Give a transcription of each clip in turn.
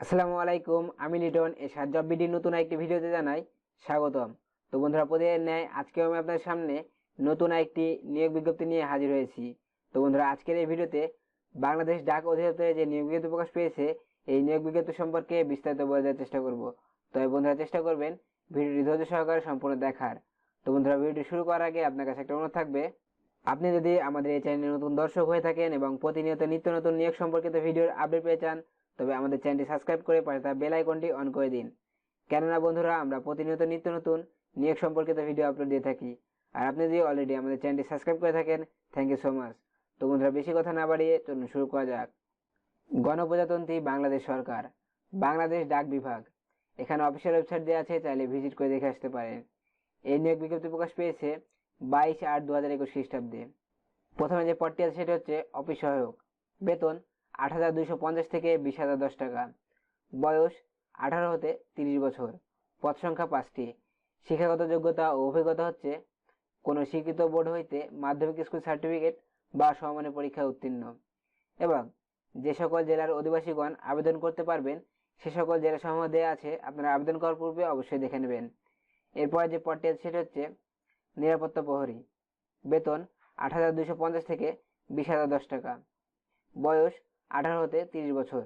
আসসালামু আলাইকুম, আমি লিটন, এই সাত জব বিডির নতুন একটি ভিডিওতে জানাই স্বাগতম। তো বন্ধুরা প্রতিদিন ন্যায় আজকেও আমি আপনাদের সামনে নতুন একটি নিয়োগ বিজ্ঞপ্তি নিয়ে হাজির হয়েছি। তো বন্ধুরা, আজকের এই ভিডিওতে বাংলাদেশ ডাক অধিদপ্তরে যে নিয়োগ বিজ্ঞপ্তি প্রকাশ পেয়েছে, এই নিয়োগ বিজ্ঞপ্তি সম্পর্কে বিস্তারিত বলে দেওয়ার চেষ্টা করব। তবে বন্ধুরা, চেষ্টা করবেন ভিডিওটি ধৈর্য সহকারে সম্পূর্ণ দেখার। তো বন্ধুরা, ভিডিওটি শুরু করার আগে আপনার কাছে একটা অনুরোধ থাকবে। আপনি যদি আমাদের এই চ্যানেলে নতুন দর্শক হয়ে থাকেন এবং প্রতিনিয়ত নিত্য নতুন নিয়োগ সম্পর্কিত ভিডিওর আপডেট পেয়ে চান তবে আমাদের চ্যানেলটি সাবস্ক্রাইব করে পাশে থাকা বেল আইকনটি অন করে দিন। কেননা বন্ধুরা, আমরা প্রতিনিয়ত নিত্য নতুন, নিয়োগ সম্পর্কিত ভিডিও আপলোড দিয়ে থাকি। আর আপনি যদি অলরেডি আমাদের চ্যানেলটি সাবস্ক্রাইব করে থাকেন থ্যাংক ইউ সো মাচ তো বন্ধুরা, বেশি কথা না বাড়িয়ে চলুন শুরু করা যাক। গণপ্রজাতন্ত্রী বাংলাদেশ সরকার, বাংলাদেশ ডাক বিভাগ। এখানে অফিসিয়াল ওয়েবসাইট দেওয়া আছে, চাইলে ভিজিট করে দেখে আসতে পারেন। এই নিয়োগ বিজ্ঞপ্তি প্রকাশ পেয়েছে বাইশ আট দু হাজার একুশ খ্রিস্টাব্দে। প্রথমে যে পদটি আছে, সেটা হচ্ছে অফিস সহায়ক। বেতন আট হাজার দুইশো পঞ্চাশ থেকে বিশ হাজার দশ টাকা। বয়স আঠারো হতে তিরিশ বছর। পদ সংখ্যা পাঁচটি। শিক্ষাগত যোগ্যতা ও অভিজ্ঞতা হচ্ছে, কোনো স্বীকৃত বোর্ড হইতে মাধ্যমিক স্কুল সার্টিফিকেট বা সমমানের পরীক্ষায় উত্তীর্ণ। এবং যে সকল জেলার অধিবাসীগণ আবেদন করতে পারবেন, সে সকল জেলা সমূহ দেওয়া আছে, আপনারা আবেদন করার পূর্বে অবশ্যই দেখে নেবেন। এরপরে যে পদটি আছে, সেটা হচ্ছে নিরাপত্তা প্রহরী। বেতন আট হাজার দুইশো পঞ্চাশ থেকে বিশ হাজার দশ টাকা। বয়স আঠারো হতে তিরিশ বছর।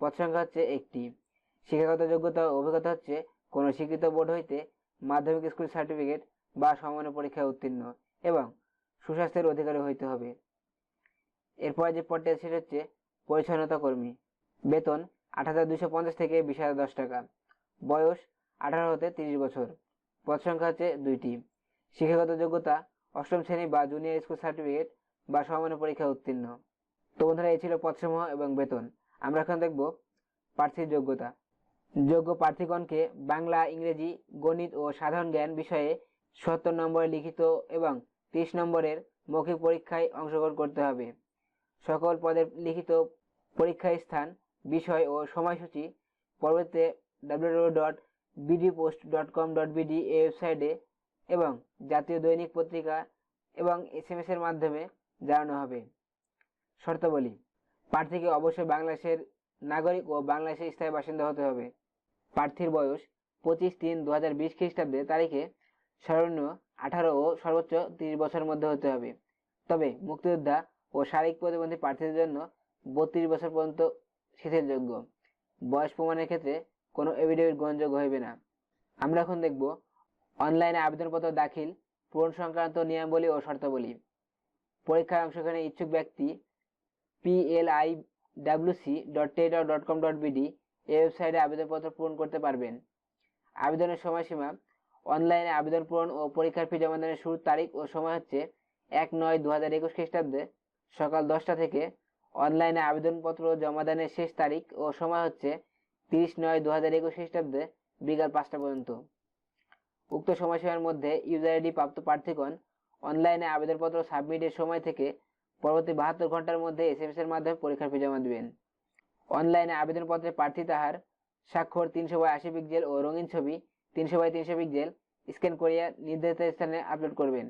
পদ সংখ্যা হচ্ছে একটি। শিক্ষাগত যোগ্যতা অভিজ্ঞতা হচ্ছে কোনো স্বীকৃত বোর্ড হইতে মাধ্যমিক স্কুল সার্টিফিকেট বা সমানের পরীক্ষায় উত্তীর্ণ এবং সুস্বাস্থ্যের অধিকারী হইতে হবে। এরপরে যে পদটি আছে সেটা হচ্ছে পরিচ্ছন্নতা কর্মী। বেতন আট হাজার দুইশো পঞ্চাশ থেকে বিশ হাজার দশ টাকা। বয়স আঠারো হতে তিরিশ বছর। পদ সংখ্যা হচ্ছে দুইটি। শিক্ষাগত যোগ্যতা অষ্টম শ্রেণি বা জুনিয়র স্কুল সার্টিফিকেট বা সমানের পরীক্ষায় উত্তীর্ণ। তো বন্ধুরা, এই ছিল পদসমূহ এবং বেতন। আমরা এখন দেখব প্রার্থীর যোগ্যতা। যোগ্য প্রার্থীগণকে বাংলা, ইংরেজি, গণিত ও সাধারণ জ্ঞান বিষয়ে সত্তর নম্বরে লিখিত এবং তিরিশ নম্বরের মৌখিক পরীক্ষায় অংশগ্রহণ করতে হবে। সকল পদের লিখিত পরীক্ষার স্থান, বিষয় ও সময়সূচি পরবর্তীতে W dot BD post dot com dot BD এই ওয়েবসাইটে এবং জাতীয় দৈনিক পত্রিকা এবং এস এর মাধ্যমে জানানো হবে। শর্তাবলী। প্রার্থীকে অবশ্যই বাংলাদেশের নাগরিক ও বাংলাদেশের স্থায়ী বাসিন্দা হতে হবে। প্রার্থীর বয়স পঁচিশ তিন দু হাজার বিশ খ্রিস্টাব্দে তারিখে সর্বনিম্ন আঠারো ও সর্বোচ্চ তিরিশ বছরের মধ্যে হতে হবে। তবে মুক্তিযোদ্ধা ও শারীরিক প্রতিবন্ধী প্রার্থীদের জন্য বত্রিশ বছর পর্যন্ত শিথিলযোগ্য। বয়স প্রমাণের ক্ষেত্রে কোনো এভিডেভিট গ্রহণযোগ্য হইবে না। আমরা এখন দেখব অনলাইনে আবেদনপত্র দাখিল, পূরণ সংক্রান্ত নিয়মাবলী ও শর্তাবলী। পরীক্ষায় অংশগ্রহণের ইচ্ছুক ব্যক্তি পিএলআই ডাব্লিউসি ডট টেডর ডট কম ডট বিডি এই ওয়েবসাইটে আবেদনপত্র পূরণ করতে পারবেন। আবেদনের সময়সীমা অনলাইনে আবেদন পূরণ ও পরীক্ষার ফি জমা জমাদানের শুরুর তারিখ ও সময় হচ্ছে এক নয় দু হাজার একুশ খ্রিস্টাব্দে সকাল দশটা থেকে অনলাইনে আবেদনপত্র জমা জমাদানের শেষ তারিখ ও সময় হচ্ছে তিরিশ নয় দু হাজার একুশ খ্রিস্টাব্দে বিকাল পাঁচটা পর্যন্ত। উক্ত সময়সীমার মধ্যে ইউজার আইডি প্রাপ্ত প্রার্থীগণ অনলাইনে আবেদনপত্র সাবমিটের সময় থেকে পরবর্তী বাহাত্তর ঘণ্টার মধ্যে এস এম এস এর মাধ্যমে পরীক্ষার ফি জমা দেবেন। অনলাইনে আবেদনপত্রে প্রার্থী তাহার স্বাক্ষর তিনশো বাই আশি পিক্সেল ও রঙিন ছবি তিনশো বাই তিনশো পিক্সেল স্ক্যান করিয়া নির্ধারিত স্থানে আপলোড করবেন।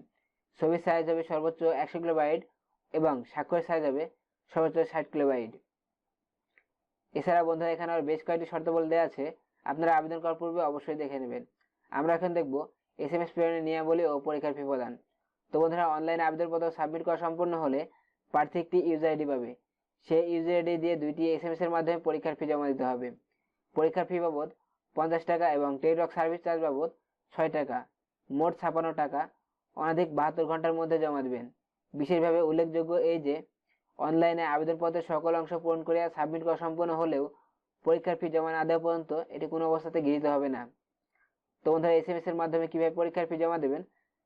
ছবির সাইজ হবে সর্বোচ্চ একশো কিলো কিলোবাইট এবং স্বাক্ষরের সাইজ হবে সর্বোচ্চ ষাট কিলো কিলোবাইট এছাড়া বন্ধুরা, এখানে আর বেশ কয়েকটি শর্তাবলী দেওয়া আছে। আপনারা আবেদন করার পূর্বে অবশ্যই দেখে নেবেন। আমরা এখন দেখব এস এম এস প্রেরণের নিয়মাবলী ও পরীক্ষার ফি প্রদান। তো বন্ধুরা অনলাইনে আবেদনপত্র সাবমিট করা সম্পূর্ণ হলে প্রার্থী একটি ইউজার আইডি পাবে। সেই ইউজার আইডি দিয়ে দুইটি এস এর মাধ্যমে পরীক্ষার ফি জমা দিতে হবে। পরীক্ষার ফি বাবদ পঞ্চাশ টাকা এবং টেলিটক সার্ভিস চার্জ বাবদ ছয় টাকা, মোট ছাপান্ন টাকা, অনধিক বাহাত্তর ঘণ্টার মধ্যে জমা দেবেন। বিশেষভাবে উল্লেখযোগ্য এই যে অনলাইনে আবেদনপত্রের সকল অংশ পূরণ করিয়া সাবমিট করা সম্পন্ন হলেও পরীক্ষার ফি জমা না দেওয়া পর্যন্ত এটি কোনো অবস্থাতে গৃহীত হবে না। তো বন্ধুরা এস এম এস এর মাধ্যমে কীভাবে পরীক্ষার ফি জমা দেবেন?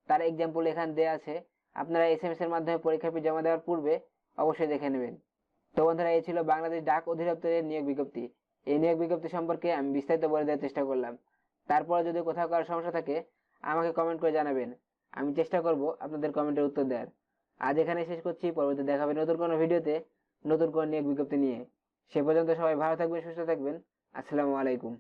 তার এক্সাম্পল এখানে দেওয়া আছে। আপনারা এস এম এস এর মাধ্যমে পরীক্ষার ফি জমা দেওয়ার পূর্বে অবশ্যই দেখে নেবেন। তো বন্ধুরা, এই ছিল বাংলাদেশ ডাক অধিদপ্তরের নিয়োগ বিজ্ঞপ্তি। এই নিয়োগ বিজ্ঞপ্তি সম্পর্কে আমি বিস্তারিত বলে দেওয়ার চেষ্টা করলাম। তারপরে যদি কোথাও কারও সমস্যা থাকে, আমাকে কমেন্ট করে জানাবেন। আমি চেষ্টা করব আপনাদের কমেন্টের উত্তর দেওয়ার। আজ এখানে শেষ করছি। পরবর্তী দেখাবে নতুন কোনো ভিডিওতে, নতুন কোনো নিয়োগ বিজ্ঞপ্তি নিয়ে। সে পর্যন্ত সবাই ভালো থাকবেন, সুস্থ থাকবেন। আসসালামু আলাইকুম।